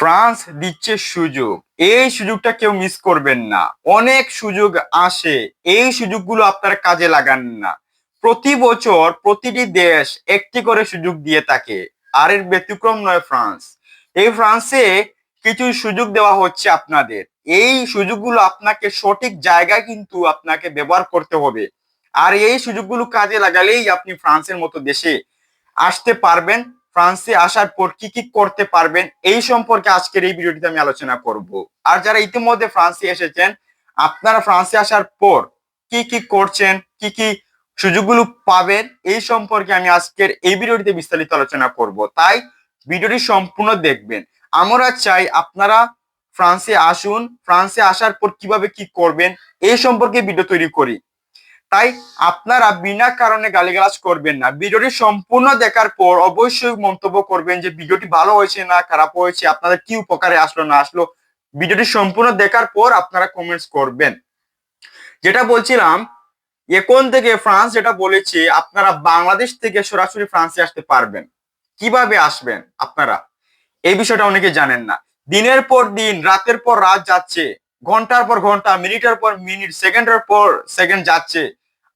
France দিচ্ছে সুযোগ। এই সুযোগটা কেউ মিস করবেন না। অনেক সুযোগ আসে। এই সুযোগগুলো আপনারা কাজে লাগান না। প্রতি বছর প্রতিটি দেশ একটি করে সুযোগ দিয়ে থাকে। আর এর ব্যতিক্রম নয় ফ্রান্স। এই ফ্রান্সে কিছু সুযোগ দেওয়া হচ্ছে আপনাদের। এই সুযোগগুলো আপনাকে সঠিক জায়গায় কিন্তু আপনাকে ব্যবহার করতে হবে। আর এই সুযোগগুলো কাজে লাগালেই আপনি ফ্রান্সের মতো দেশে আসতে পারবেন। ফ্রান্সে আসার পর কি কি করতে পারবেন এই সম্পর্কে আজকের এই ভিডিওটিতে আমি আলোচনা করব। আর যারা ইতিমধ্যে ফ্রান্সে এসেছেন, আপনারা ফ্রান্সে আসার পর কি কি করছেন, কি কি সুযোগগুলো পাবেন, এই সম্পর্কে আমি আজকের এই ভিডিওটিতে বিস্তারিত আলোচনা করব। তাই ভিডিওটি সম্পূর্ণ দেখবেন। আমরা চাই আপনারা ফ্রান্সে আসুন, ফ্রান্সে আসার পর কীভাবে কি করবেন, এই সম্পর্কে ভিডিও তৈরি করি। তাই আপনারা বিনা কারণে গালিগালাজ করবেন না। ভিডিওটি সম্পূর্ণ দেখার পর অবশ্যই মন্তব্য করবেন যে ভিডিওটি ভালো হয়েছে না, খারাপ হয়েছে, আপনাদের কি উপকারে আসলো, না আসলো। ভিডিওটি সম্পূর্ণ দেখার পর আপনারা কমেন্টস করবেন। যেটা বলছিলাম এখন থেকে ফ্রান্স যেটা বলেছে, আপনারা বাংলাদেশ থেকে সরাসরি ফ্রান্সে আসতে পারবেন। কীভাবে আসবেন আপনারা? এই বিষয়টা অনেকে জানেন না। দিনের পর দিন, রাতের পর রাত যাচ্ছে। ঘণ্টার পর ঘণ্টা, মিনিটের পর মিনিট, সেকেন্ডের পর সেকেন্ড যাচ্ছে।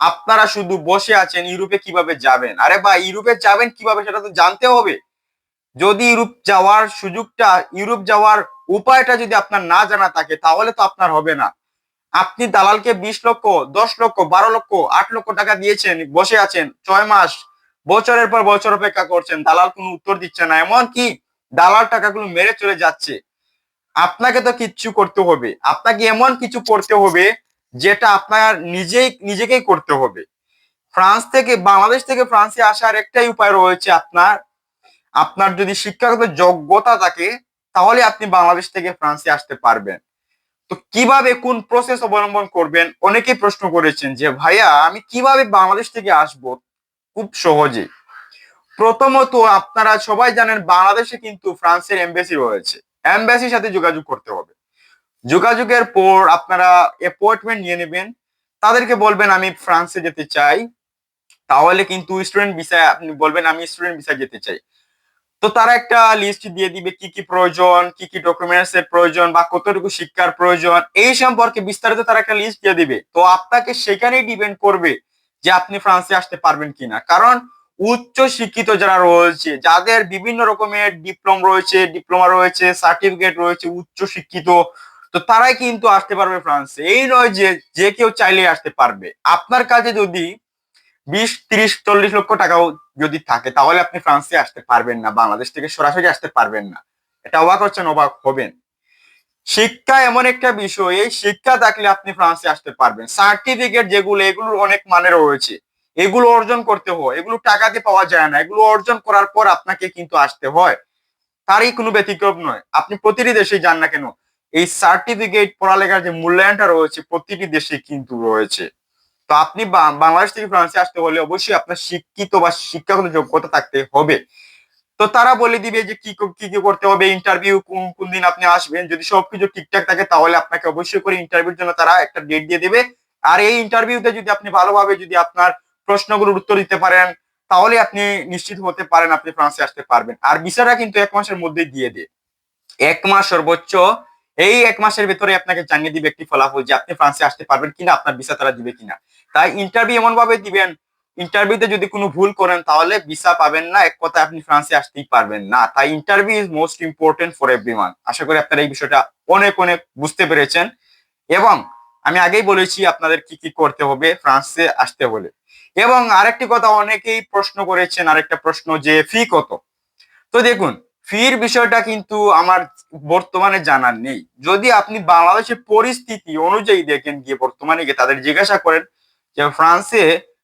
আপনারা শুধু বসে আছেন ইউরোপে কীভাবে যাবেন? আরে বা ইউরোপে যাবেন কীভাবে সেটা তো জানতে হবে। যদি ইউরোপ যাওয়ার সুযোগটা, ইউরোপ যাওয়ার উপায়টা যদি আপনার না জানা থাকে, তাহলে তো আপনার হবে না। আপনি দালালকে বিশ লক্ষ, দশ লক্ষ, বারো লক্ষ, আট লক্ষ টাকা দিয়েছেন, বসে আছেন, ছয় মাস, বছরের পর বছর অপেক্ষা করছেন, দালাল কোনো উত্তর দিচ্ছে না। এমন কি দালাল টাকাগুলো মেরে চলে যাচ্ছে। আপনাকে তো কিচ্ছু করতে হবে। আপনাকে এমন কিছু করতে হবে, যেটা আপনার নিজেই, নিজেকেই করতে হবে। ফ্রান্স থেকে, বাংলাদেশ থেকে ফ্রান্সে আসার একটাই উপায় রয়েছে আপনার। আপনার যদি শিক্ষাগত যোগ্যতা থাকে, তাহলে আপনি বাংলাদেশ থেকে ফ্রান্সে আসতে পারবেন। তো কীভাবে কোন প্রসেস অবলম্বন করবেন? অনেকেই প্রশ্ন করেছেন যে, ভাইয়া, আমি কীভাবে বাংলাদেশ থেকে আসব? খুব সহজে। প্রথমত, আপনারা সবাই জানেন, বাংলাদেশে কিন্তু ফ্রান্সের এমবেসি রয়েছে। এমবেসির সাথে যোগাযোগ করতে হবে। যোগাযোগের পর আপনারা অ্যাপয়েন্টমেন্ট নিয়ে নেবেন। তাদেরকে বলবেন, আমি ফ্রান্সে যেতে চাই। তাহলে কিন্তু স্টুডেন্ট ভিসায় আপনি বলবেন, আমি স্টুডেন্ট ভিসায় যেতে চাই। তো তারা একটা লিস্ট দিয়ে দিবে, কি কি প্রয়োজন, কি কি ডকুমেন্টস এর প্রয়োজন বা কতটুকু শিক্ষার প্রয়োজন, এই সম্পর্কে বিস্তারিত তারা একটা লিস্ট দিয়ে দিবে। তো আপনাকে সেখানেই ডিপেন্ড করবে যে আপনি ফ্রান্সে আসতে পারবেন কিনা। কারণ উচ্চ শিক্ষিত যারা রয়েছে, যাদের বিভিন্ন রকমের ডিপ্লোম রয়েছে ডিপ্লোমা রয়েছে সার্টিফিকেট রয়েছে, উচ্চ শিক্ষিত, তো তারাই কিন্তু আসতে পারবে ফ্রান্সে এই নয় যে যে কেউ চাইলে আসতে পারবে। আপনার কাছে যদি বিশ, তিরিশ, চল্লিশ লক্ষ টাকাও যদি থাকে, তাহলে আপনি ফ্রান্সে আসতে পারবেন না, বাংলাদেশ থেকে সরাসরি আসতে পারবেন না। এটা অবাক হচ্ছেন, অবাক হবেন। শিক্ষা এমন একটা বিষয়, এই শিক্ষা থাকলে আপনি ফ্রান্সে আসতে পারবেন। সার্টিফিকেট যেগুলো, এগুলোর অনেক মানে রয়েছে। এগুলো অর্জন করতে হয়, এগুলো টাকাতে পাওয়া যায় না, এগুলো অর্জন করার পর আপনাকে কিন্তু আসতে হয়। তারই কোনো ব্যতিক্রম নয়। আপনি প্রতিটি দেশে যান না কেন, এই সার্টিফিকেট পড়ালেখার যে মূল্যায়নটা রয়েছে, প্রতিটি দেশে কিন্তু রয়েছে। তো আপনি বাংলাদেশ থেকে ফ্রান্সে আসতে হলে অবশ্যই আপনার শিক্ষিত বা শিক্ষাগত যোগ্যতা থাকতে হবে। তো তারা বলে দিবে যে কি কি কি করতে হবে ইন্টারভিউ কোন কোন দিন আপনি আসবেন। যদি সবকিছু ঠিকঠাক থাকে, তাহলে আপনাকে অবশ্যই করে ইন্টারভিউর জন্য তারা একটা ডেট দিয়ে দেবে। আর এই ইন্টারভিউতে যদি আপনি ভালোভাবে যদি আপনার প্রশ্নগুলোর উত্তর দিতে পারেন, তাহলে আপনি নিশ্চিত হতে পারেন আপনি ফ্রান্সে আসতে পারবেন। আর ভিসাটা কিন্তু এক মাসের মধ্যে দিয়ে দেয়। এক মাস সর্বোচ্চ, এই এক মাসের ভেতরে আপনাকে জানিয়ে দিবে একটি ফলাফল যে আপনি ফ্রান্সে আসতে পারবেন কিনা, আপনার ভিসা তারা দিবে কিনা। তাই ইন্টারভিউ এমন ভাবে দিবেন ইন্টারভিউতে যদি কোনো ভুল করেন, তাহলে ভিসা পাবেন না, এক কথা আপনি ফ্রান্সে আসতেই পারবেন না। তাই interview is most important for everyone আশা করি আপনারা এই বিষয়টা অনেক অনেক বুঝতে পেরেছেন। এবং আমি আগেই বলেছি আপনাদের কি কি করতে হবে, ফ্রান্সে আসতে হলে। এবং আরেকটি কথা অনেকেই প্রশ্ন করেছেন, আরেকটা প্রশ্ন যে ফি কত? তো দেখুন ফির বিষয়টা কিন্তু আমার বর্তমানে জানার নেই। যদি আপনি বাংলাদেশের পরিস্থিতি অনুযায়ী দেখেন, গিয়ে বর্তমানে গিয়ে তাদের জিজ্ঞাসা করেন যে, ফ্রান্সে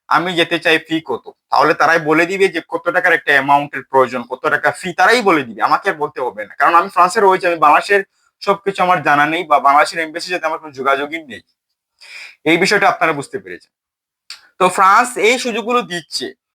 আমি যেতে চাই ফি কত? তাহলে তারাই বলে দিবে যে, কত টাকার একটা অ্যামাউন্টের প্রয়োজন, কত টাকা ফি তারাই বলে দিবে। আমাকে আর বলতে হবে না। কারণ আমি ফ্রান্সে রয়েছি, আমি বাংলাদেশের সবকিছু আমার জানা নেই বা বাংলাদেশের এমবেসির সাথে আমার কোনো যোগাযোগই নেই। এই বিষয়টা আপনারা বুঝতে পেরেছেন। তো ফ্রান্স এই সুযোগগুলো দিচ্ছে।